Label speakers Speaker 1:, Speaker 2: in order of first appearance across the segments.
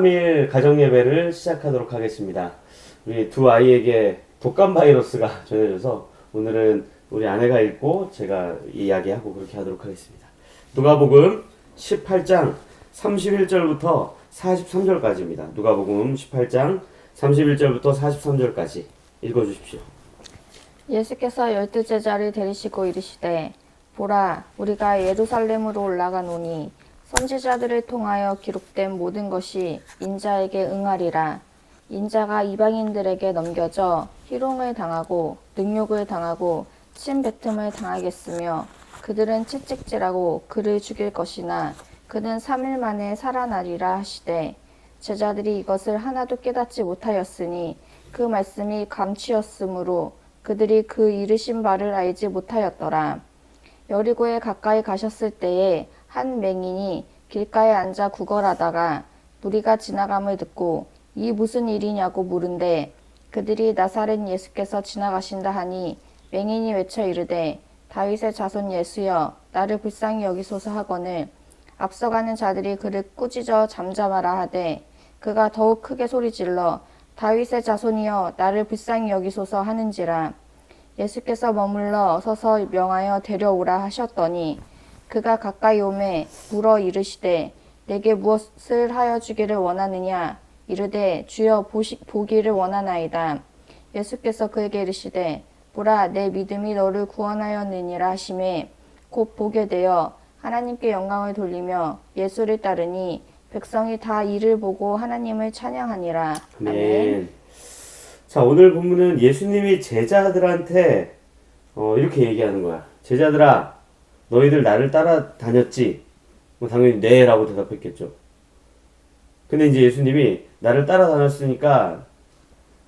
Speaker 1: 네, 4월 3일 가정예배를 시작하도록 하겠습니다. 우리 두 아이에게 독감 바이러스가 전해져서 오늘은 우리 아내가 읽고 제가 이야기하고 그렇게 하도록 하겠습니다. 누가복음 18장 31절부터 43절까지입니다. 누가복음 18장 31절부터 43절까지 읽어 주십시오.
Speaker 2: 예수께서 열두 제자를 데리시고 이르시되 보라 우리가 예루살렘으로 올라가노니 선지자들을 통하여 기록된 모든 것이 인자에게 응하리라 인자가 이방인들에게 넘겨져 희롱을 당하고 능욕을 당하고 침뱉음을 당하겠으며 그들은 채찍질하고 그를 죽일 것이나 그는 3일 만에 살아나리라 하시되 제자들이 이것을 하나도 깨닫지 못하였으니 그 말씀이 감추였으므로 그들이 그 이르신 바를 알지 못하였더라. 여리고에 가까이 가셨을 때에 한 맹인이 길가에 앉아 구걸하다가 무리가 지나감을 듣고 이 무슨 일이냐고 물은데 그들이 나사렛 예수께서 지나가신다 하니 맹인이 외쳐 이르되 다윗의 자손 예수여 나를 불쌍히 여기소서 하거늘 앞서가는 자들이 그를 꾸짖어 잠잠하라 하되 그가 더욱 크게 소리질러 다윗의 자손이여 나를 불쌍히 여기소서 하는지라. 예수께서 머물러 서서 명하여 데려오라 하셨더니 그가 가까이 오매 물어 이르시되 내게 무엇을 하여 주기를 원하느냐 이르되 주여 보시, 보기를 원하나이다 예수께서 그에게 이르시되 보라 내 믿음이 너를 구원하였느니라 하심에 곧 보게 되어 하나님께 영광을 돌리며 예수를 따르니 백성이 다 이를 보고 하나님을 찬양하니라
Speaker 1: 아멘. 자, 오늘 본문은 예수님이 제자들한테 어, 이렇게 얘기하는 거야. 제자들아, 너희들 나를 따라다녔지? 뭐 당연히 네라고 대답했겠죠. 근데 이제 예수님이 나를 따라다녔으니까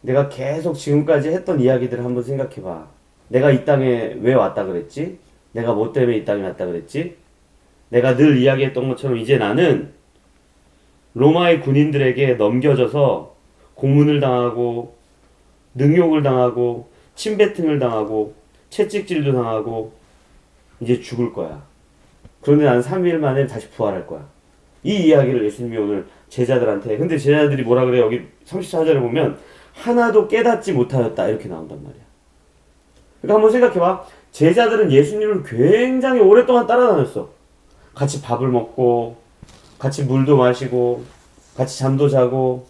Speaker 1: 내가 계속 지금까지 했던 이야기들을 한번 생각해봐. 내가 이 땅에 왜 왔다 그랬지? 내가 뭐 때문에 이 땅에 왔다 그랬지? 내가 늘 이야기했던 것처럼 이제 나는 로마의 군인들에게 넘겨져서 고문을 당하고 능욕을 당하고 침뱉음을 당하고 채찍질도 당하고 이제 죽을 거야. 그런데 나는 3일 만에 다시 부활할 거야. 이 이야기를 예수님이 오늘 제자들한테 근데 제자들이 뭐라 그래 여기 34절에 보면 하나도 깨닫지 못하였다 이렇게 나온단 말이야. 그러니까 한번 생각해봐. 제자들은 예수님을 굉장히 오랫동안 따라다녔어. 같이 밥을 먹고 같이 물도 마시고 같이 잠도 자고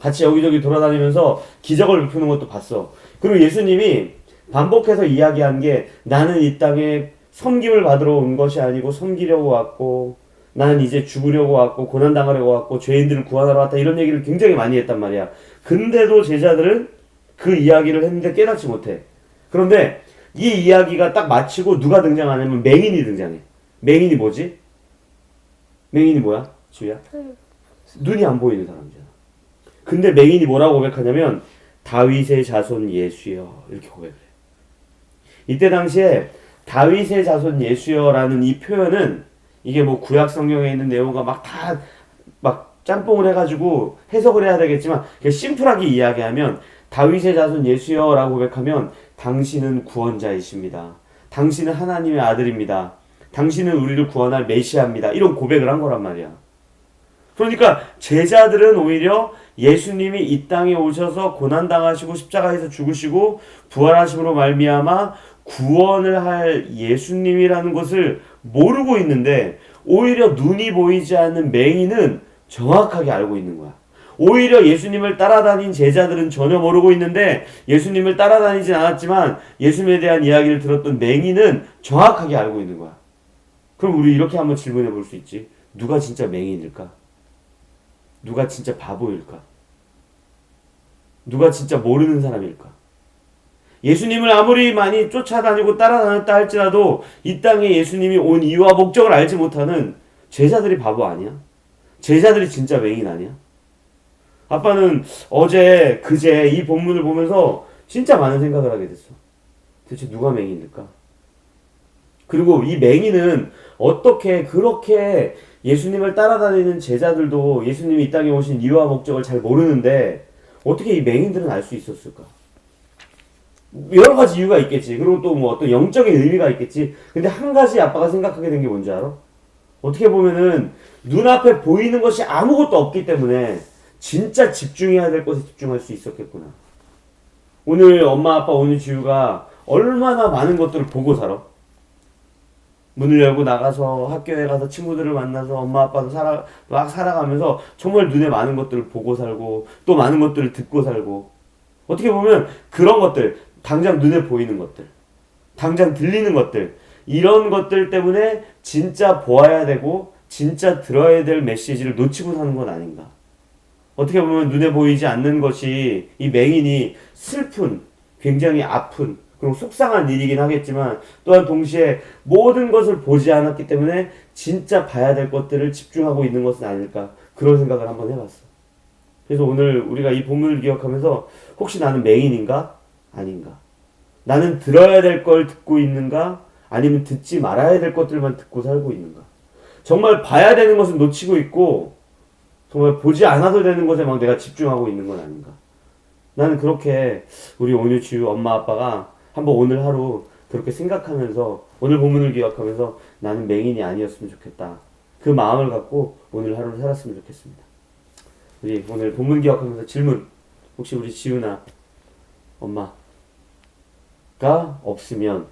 Speaker 1: 같이 여기저기 돌아다니면서 기적을 베푸는 것도 봤어. 그리고 예수님이 반복해서 이야기한 게 나는 이 땅에 섬김을 받으러 온 것이 아니고 섬기려고 왔고 나는 이제 죽으려고 왔고 고난 당하려고 왔고 죄인들을 구하러 왔다 이런 얘기를 굉장히 많이 했단 말이야. 근데도 제자들은 그 이야기를 했는데 깨닫지 못해. 그런데 이 이야기가 딱 마치고 누가 등장하냐면 맹인이 등장해. 맹인이 뭐지? 맹인이 뭐야? 주야? 눈이 안 보이는 사람이잖아. 근데 맹인이 뭐라고 고백하냐면 다윗의 자손 예수여 이렇게 고백을 해. 이때 당시에 다윗의 자손 예수여라는 이 표현은 이게 뭐 구약 성경에 있는 내용과 막다막 짬뽕을 해가지고 해석을 해야 되겠지만 심플하게 이야기하면 다윗의 자손 예수여라고 고백하면 당신은 구원자이십니다. 당신은 하나님의 아들입니다. 당신은 우리를 구원할 메시아입니다. 이런 고백을 한 거란 말이야. 그러니까 제자들은 오히려 예수님이 이 땅에 오셔서 고난 당하시고 십자가에서 죽으시고 부활하심으로 말미암아 구원을 할 예수님이라는 것을 모르고 있는데 오히려 눈이 보이지 않는 맹인은 정확하게 알고 있는 거야. 오히려 예수님을 따라다닌 제자들은 전혀 모르고 있는데 예수님을 따라다니진 않았지만 예수님에 대한 이야기를 들었던 맹인은 정확하게 알고 있는 거야. 그럼 우리 이렇게 한번 질문해 볼 수 있지. 누가 진짜 맹인일까? 누가 진짜 바보일까? 누가 진짜 모르는 사람일까? 예수님을 아무리 많이 쫓아다니고 따라다녔다 할지라도 이 땅에 예수님이 온 이유와 목적을 알지 못하는 제자들이 바보 아니야? 제자들이 진짜 맹인 아니야? 아빠는 어제 그제 이 본문을 보면서 진짜 많은 생각을 하게 됐어. 도대체 누가 맹인일까? 그리고 이 맹인은 어떻게 그렇게 예수님을 따라다니는 제자들도 예수님이 이 땅에 오신 이유와 목적을 잘 모르는데 어떻게 이 맹인들은 알 수 있었을까? 여러 가지 이유가 있겠지. 그리고 또 뭐 어떤 영적인 의미가 있겠지. 근데 한 가지 아빠가 생각하게 된 게 뭔지 알아? 어떻게 보면은 눈앞에 보이는 것이 아무것도 없기 때문에 진짜 집중해야 될 것에 집중할 수 있었겠구나. 오늘 엄마 아빠 오늘 지우가 얼마나 많은 것들을 보고 살아. 문을 열고 나가서 학교에 가서 친구들을 만나서 엄마 아빠도 살아 막 살아가면서 정말 눈에 많은 것들을 보고 살고 또 많은 것들을 듣고 살고 어떻게 보면 그런 것들 당장 눈에 보이는 것들 당장 들리는 것들 이런 것들 때문에 진짜 보아야 되고 진짜 들어야 될 메시지를 놓치고 사는 건 아닌가 어떻게 보면 눈에 보이지 않는 것이 이 맹인이 슬픈 굉장히 아픈 그리고 속상한 일이긴 하겠지만 또한 동시에 모든 것을 보지 않았기 때문에 진짜 봐야 될 것들을 집중하고 있는 것은 아닐까 그런 생각을 한번 해봤어. 그래서 오늘 우리가 이 본문을 기억하면서 혹시 나는 맹인인가 아닌가 나는 들어야 될 걸 듣고 있는가 아니면 듣지 말아야 될 것들만 듣고 살고 있는가 정말 봐야 되는 것은 놓치고 있고 정말 보지 않아도 되는 것에 막 내가 집중하고 있는 건 아닌가 나는 그렇게 우리 온유 지우 엄마 아빠가 한번 오늘 하루 그렇게 생각하면서 오늘 본문을 기억하면서 나는 맹인이 아니었으면 좋겠다. 그 마음을 갖고 오늘 하루를 살았으면 좋겠습니다. 우리 오늘 본문 기억하면서 질문 혹시 우리 지우나 엄마 가 없으면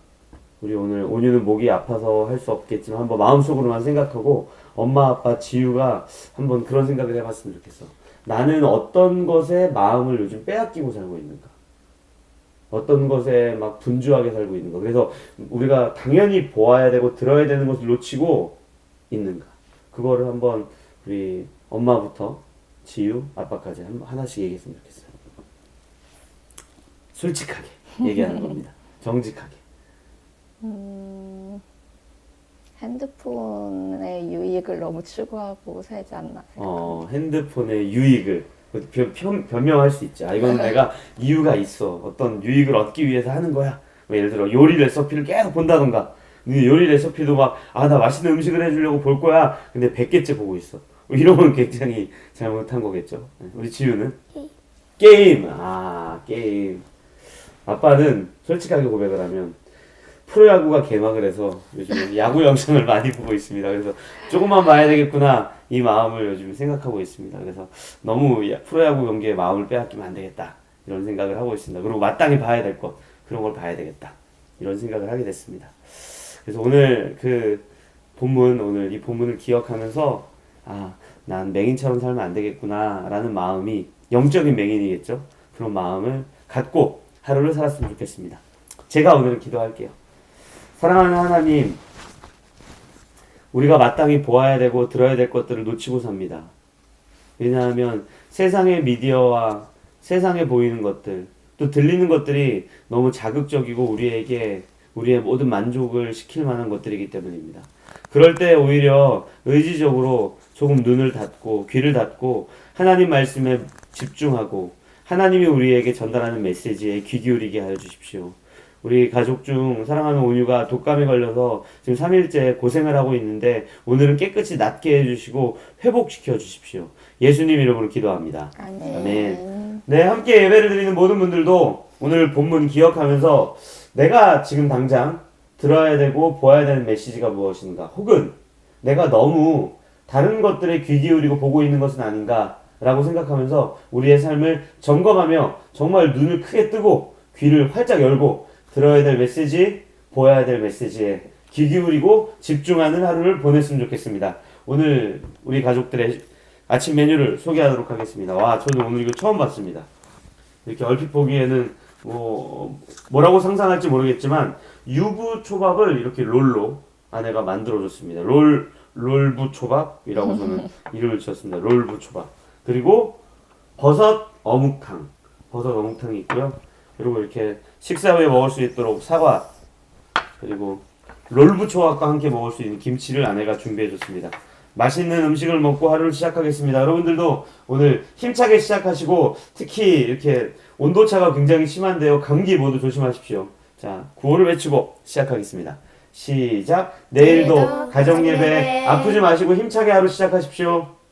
Speaker 1: 우리 오늘 온유는 목이 아파서 할 수 없겠지만 한번 마음속으로만 생각하고 엄마 아빠 지우가 한번 그런 생각을 해봤으면 좋겠어. 나는 어떤 것에 마음을 요즘 빼앗기고 살고 있는가? 어떤 것에 막 분주하게 살고 있는가? 그래서 우리가 당연히 보아야 되고 들어야 되는 것을 놓치고 있는가? 그거를 한번 우리 엄마부터 지유, 아빠까지 한, 하나씩 얘기했으면 좋겠어요. 솔직하게 얘기하는 겁니다. 정직하게.
Speaker 2: 음, 핸드폰의 유익을 너무 추구하고 살지 않나.
Speaker 1: 어, 핸드폰의 유익을 변, 변, 변명할 수 있지. 아, 이건 내가 이유가 있어. 어떤 유익을 얻기 위해서 하는 거야. 뭐 예를 들어 요리 레시피를 계속 본다던가. 근데 요리 레시피도 막, 아, 나 맛있는 음식을 해주려고 볼 거야. 근데 100개째 보고 있어. 뭐 이러면 굉장히 잘못한 거겠죠. 네, 우리 지우는? 게임. 아, 게임. 아빠는 솔직하게 고백을 하면 프로야구가 개막을 해서 요즘 야구 영상을 많이 보고 있습니다. 그래서 조금만 봐야 되겠구나 이 마음을 요즘 생각하고 있습니다. 그래서 너무 야- 프로야구 경기에 마음을 빼앗기면 안 되겠다 이런 생각을 하고 있습니다. 그리고 마땅히 봐야 될 것 그런 걸 봐야 되겠다 이런 생각을 하게 됐습니다. 그래서 오늘 그 본문 오늘 이 본문을 기억하면서 아 난 맹인처럼 살면 안 되겠구나라는 마음이 영적인 맹인이겠죠. 그런 마음을 갖고 하루를 살았으면 좋겠습니다. 제가 오늘 기도할게요. 사랑하는 하나님, 우리가 마땅히 보아야 되고 들어야 될 것들을 놓치고 삽니다. 왜냐하면 세상의 미디어와 세상에 보이는 것들, 또 들리는 것들이 너무 자극적이고 우리에게 우리의 모든 만족을 시킬 만한 것들이기 때문입니다. 그럴 때 오히려 의지적으로 조금 눈을 닫고 귀를 닫고 하나님 말씀에 집중하고 하나님이 우리에게 전달하는 메시지에 귀 기울이게 하여 주십시오. 우리 가족 중 사랑하는 온유가 독감에 걸려서 지금 3일째 고생을 하고 있는데 오늘은 깨끗이 낫게 해주시고 회복시켜 주십시오. 예수님 이름으로 기도합니다.
Speaker 2: 아멘.
Speaker 1: 아멘. 네, 함께 예배를 드리는 모든 분들도 오늘 본문 기억하면서 내가 지금 당장 들어야 되고 보아야 되는 메시지가 무엇인가, 혹은 내가 너무 다른 것들에 귀 기울이고 보고 있는 것은 아닌가, 라고 생각하면서 우리의 삶을 점검하며 정말 눈을 크게 뜨고 귀를 활짝 열고 들어야 될 메시지, 보아야 될 메시지에 귀 기울이고 집중하는 하루를 보냈으면 좋겠습니다. 오늘 우리 가족들의 아침 메뉴를 소개하도록 하겠습니다. 와, 저는 오늘 이거 처음 봤습니다. 이렇게 얼핏 보기에는 뭐 뭐라고 상상할지 모르겠지만 유부 초밥을 이렇게 롤로 아내가 만들어 줬습니다. 롤 롤부 초밥이라고 저는 이름을 지었습니다. 롤부 초밥. 그리고 버섯 어묵탕. 버섯 어묵탕이 있고요. 그리고 이렇게 식사 후에 먹을 수 있도록 사과 그리고 롤부 초밥과 함께 먹을 수 있는 김치를 아내가 준비해 줬습니다. 맛있는 음식을 먹고 하루를 시작하겠습니다. 여러분들도 오늘 힘차게 시작하시고 특히 이렇게 온도차가 굉장히 심한데요. 감기 모두 조심하십시오. 자, 구호를 외치고 시작하겠습니다. 시작. 내일도
Speaker 2: 내일도
Speaker 1: 가정 예배
Speaker 2: 가정 예배.
Speaker 1: 아프지 마시고 힘차게 하루 시작하십시오.